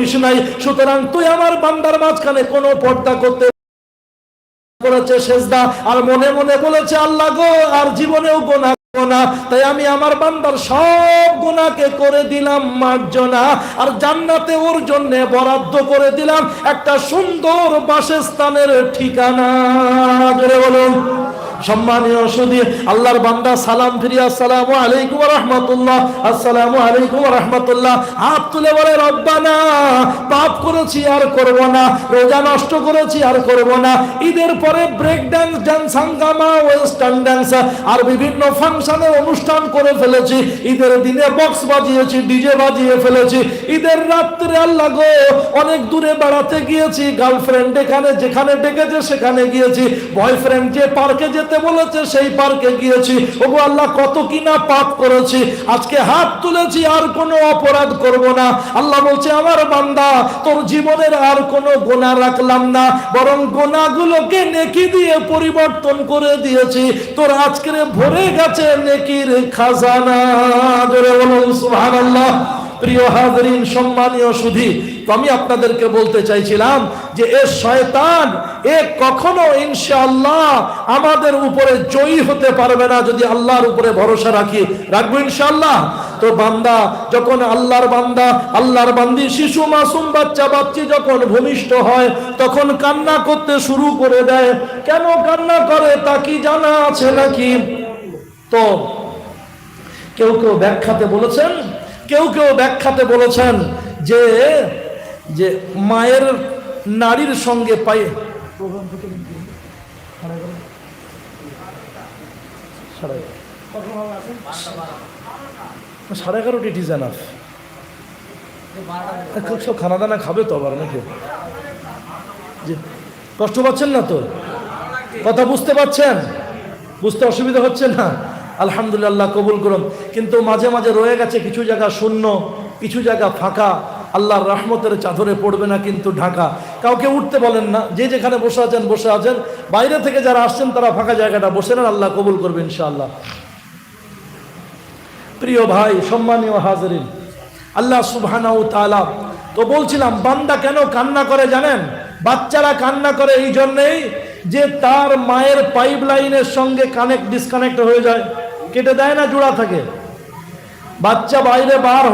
করিস নাই, সুতরাং তুই আমার বান্দার মাঝখানে কোনো পর্দা করতে করেছে সেজদা। আর মনে মনে বলেছে, আল্লাহ গো, আর জীবনেও গোনা না। তাই আমি আমার বান্দার সব গুণাকে করে দিলাম, মার্জনা। আর জান্নাতে ওর জন্য বরাদ্দ করে দিলাম একটা সুন্দর বাসস্থানের ঠিকানা। বলুন। সম্মানীয় সুদী আল্লাহর বান্দা, সালাম ফিরিয়া, আসসালামু আলাইকুম রহমতুল্লাহ, আসসালামু আলাইকুম রহমতুল্লাহ। হাত তুলে বলে, রব্বানা করেছি আর করব না। রোজা নষ্ট করেছি আর করব না। ঈদের পরে ব্রেক ডান্স ডান্স হাঙ্গামা ওয়েস্টার্ন ডান্স আর বিভিন্ন ফাংশনে অনুষ্ঠান করে ফেলেছি। ঈদের দিনে বক্স বাজিয়েছি ডিজে বাজিয়ে ফেলেছি। ঈদের রাত্রে, আল্লাহ গো, অনেক দূরে বেড়াতে গিয়েছি। গার্লফ্রেন্ড এখানে, যেখানে ডেকেছে, সেখানে গিয়েছি। বয়ফ্রেন্ড যে পার্কে যেতে বলেছে, সেই পার্কে গিয়েছি। ওগো আল্লাহ, কত কিনা পাপ করেছি। আজকে হাত তুলেছি, আর কোনো অপরাধ করব না। আল্লাহ বলছে, আমার বান্দা তোর জীবনের আর কোনো গোনা রাখলাম না, বরং গোনাগুলোকে নেকি দিয়ে পরিবর্তন করে দিয়েছি। তোর আজকের ভরে গেছে নেকির খাজানা। প্রিয় হাজরিন, সম্মানীয় সুধী তো আমি আপনাদেরকে বলতে চাইছিলাম যে এ শয়তান, এ কখনো ইনশাআল্লাহ আমাদের উপরে জয়ী হতে পারবে না যদি আল্লাহর উপরে ভরসা রাখি। রাখব ইনশাআল্লাহ? তো বান্দা, যখন আল্লাহর বান্দা, আল্লাহর বান্দি শিশু, মাসুম বাচ্চা, বাচ্চি যখন ভূমিষ্ঠ হয়, তখন কান্না করতে শুরু করে দেয়। কেন কান্না করে তা কি জানা আছে নাকি? তো, কেউ কেউ ব্যাখ্যাতে বলেছেন, কেউ কেউ ব্যাখ্যাতে বলেছেন যে যে মায়ের নারীর সঙ্গে পাই সাড়ে এগারোটি ইট ইজ এনাফ সব খানা দানা খাবে তো আবার নাকি? জি কষ্ট পাচ্ছেন না তো? কথা বুঝতে পারছেন বুঝতে অসুবিধা হচ্ছে না? আলহামদুলিল্লাহ, কবুল করুন। কিন্তু মাঝে মাঝে রয়ে গেছে কিছু জায়গা শূন্য, কিছু জায়গা ফাঁকা। আল্লাহর রহমতের চাদরে পড়বে না কিন্তু ঢাকা। কাউকে উঠতে বলেন না। যে যেখানে বসে আছেন বসে আছেন। বাইরে থেকে যারা আসছেন, তারা ফাঁকা জায়গাটা বসে নেন। আল্লাহ কবুল করবে ইনশাআল্লাহ। প্রিয় ভাই, সম্মানীয় হাজরিন, আল্লাহ সুবহানাউ তালা তো বলছিলাম, বান্দা কেন কান্না করে জানেন? বাচ্চারা কান্না করে এই জন্যেই যে তার মায়ের পাইপ লাইনের সঙ্গে কানেক্ট ডিসকানেক্ট হয়ে যায়। কেটে দেয় না, জোড়া থাকে। বাচ্চা বাইরে বার